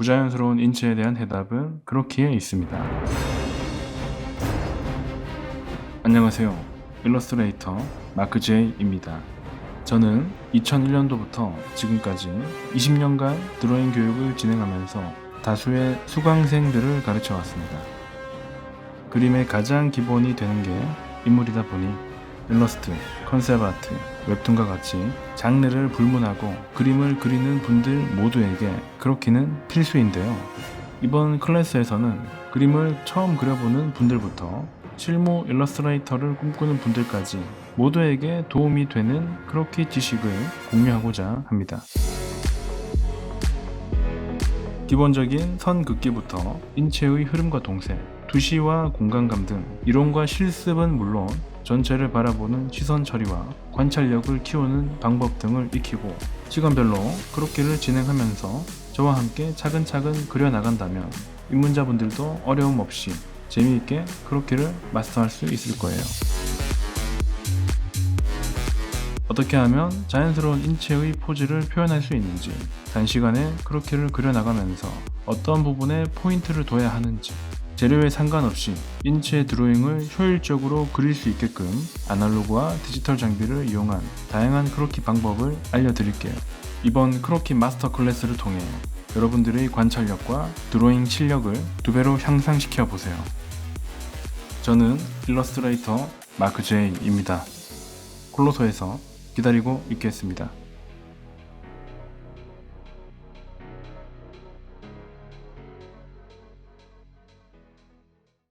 부자연스러운 인체에 대한 해답은 그렇기에 있습니다. 안녕하세요. 일러스트레이터 마크 제이입니다. 저는 2001년도부터 지금까지 20년간 드로잉 교육을 진행하면서 다수의 수강생들을 가르쳐 왔습니다. 그림의 가장 기본이 되는 게 인물이다 보니 일러스트, 컨셉 아트, 웹툰과 같이 장르를 불문하고 그림을 그리는 분들 모두에게 그렇기는 필수인데요. 이번 클래스에서는 그림을 처음 그려보는 분들부터 실무 일러스트레이터를 꿈꾸는 분들까지 모두에게 도움이 되는 크로키 지식을 공유하고자 합니다. 기본적인 선 긋기부터 인체의 흐름과 동색, 두시와 공간감 등 이론과 실습은 물론 전체를 바라보는 시선 처리와 관찰력을 키우는 방법 등을 익히고 시간별로 크로키를 진행하면서 저와 함께 차근차근 그려나간다면 입문자분들도 어려움 없이 재미있게 크로키를 마스터할 수 있을 거예요. 어떻게 하면 자연스러운 인체의 포즈를 표현할 수 있는지, 단시간에 크로키를 그려나가면서 어떤 부분에 포인트를 둬야 하는지, 재료에 상관없이 인체 드로잉을 효율적으로 그릴 수 있게끔 아날로그와 디지털 장비를 이용한 다양한 크로키 방법을 알려드릴게요. 이번 크로키 마스터 클래스를 통해 여러분들의 관찰력과 드로잉 실력을 두 배로 향상시켜 보세요. 저는 일러스트레이터 마크 제이입니다. 콜로소에서 기다리고 있겠습니다.